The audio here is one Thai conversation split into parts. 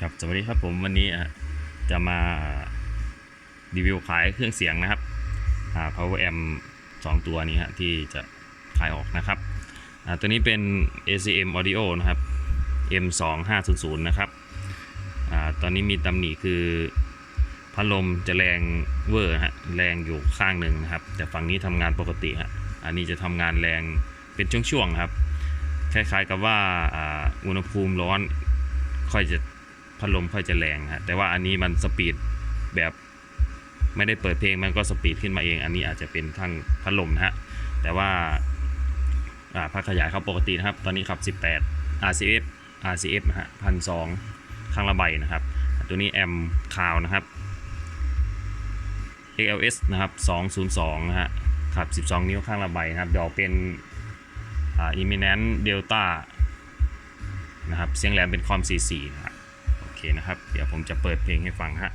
ครับสวัสดีครับผมวันนี้จะมารีวิวขายเครื่องเสียงนะครับอ่า power amp สองตัวนี้ฮะที่จะขายออกนะครับอ่าตัวนี้เป็น ACM audio นะครับ M 2 5 0 0 นะครับอตอนนี้มีตำหนิคือพัดลมจะแรงเวอร์ฮะแรงอยู่ข้างหนึ่งนะครับ แต่ฝั่งนี้ทำงานปกติฮะอันนี้จะทำงานแรงเป็นช่วงๆครับ คล้ายๆกับว่าอุณหภูมิร้อนค่อยจะ พัดลมค่อยจะแรงฮะแต่ว่าอันนี้มันสปีดแบบไม่ได้เปิดเพลงมันก็สปีดขึ้นมาเอง อันนี้อาจจะเป็นทั้งพัดลมนะฮะแต่ว่าอ่าพักขยายเขาปกตินะครับ ตอนนี้ขับ 18 RCF RCF นะฮะพันสองข้างละใบนะครับ ตัวนี้แอมคาวนะครับ ALS นะครับ 202 นะฮะขับ 12 นิ้วข้างละใบนะครับ เดี๋ยวเป็นอ่า imminent delta นะครับ เสียงแหลมเป็นคอม C4 นะครับ นะครับ เดี๋ยวผมจะเปิดเพลงให้ฟังฮะ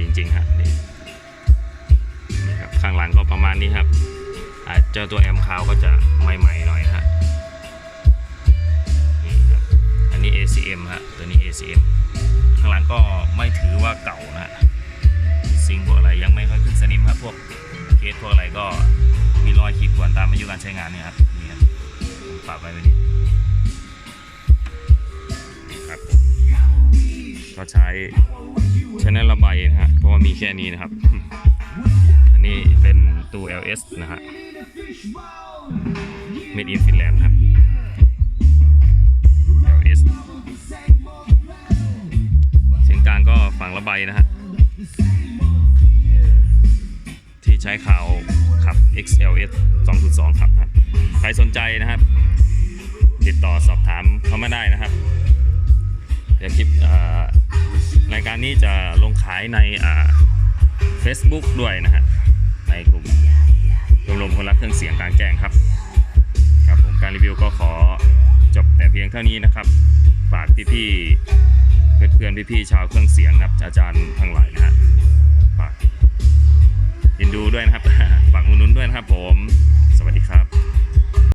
จริงๆฮะนี่นี่ครับข้างหลังก็ประมาณนี้ครับอาเจ้าตัวแอมคาวก็จะใหม่ๆหน่อยฮะนี่ครับอันนี้ ACM ฮะตัวนี้ ACM ข้างหลังก็ไม่ถือว่าเก่านะฮะซิงพวกอะไรยังไม่ค่อยขึ้นสนิมครับพวกเคสพวกอะไรก็มีรอยขีดข่วนตามอายุการใช้งานเนี่ยครับนี่ครับปรับไว้แบบนี้นี่ครับก็ใช้ ชแนลระบายนะฮะเพราะว่ามีแค่นี้นะครับ อันนี้เป็นตู้ LS นะฮะ Made in Finland ครับ LS เสียงกลางก็ฝั่งละใบนะฮะ ที่ใช้ข่าวขับ XLS 2.2 ครับใครสนใจนะครับ ติดต่อสอบถามเขามาได้นะครับ เดี๋ยวคลิป การนี้จะลงขายในอ่า Facebook ด้วยนะฮะในกลุ่มชมรมคนรักเครื่องเสียงกลางแจ้งครับ ครับผมการรีวิวก็ขอจบแต่เพียงเท่านี้นะครับ ฝากพี่ๆเพื่อนๆพี่ๆชาวเครื่องเสียงนะครับ อาจารย์ทั้งหลายนะฮะฝากยินดูด้วยนะครับ ฝากอุดหนุนด้วยนะครับผม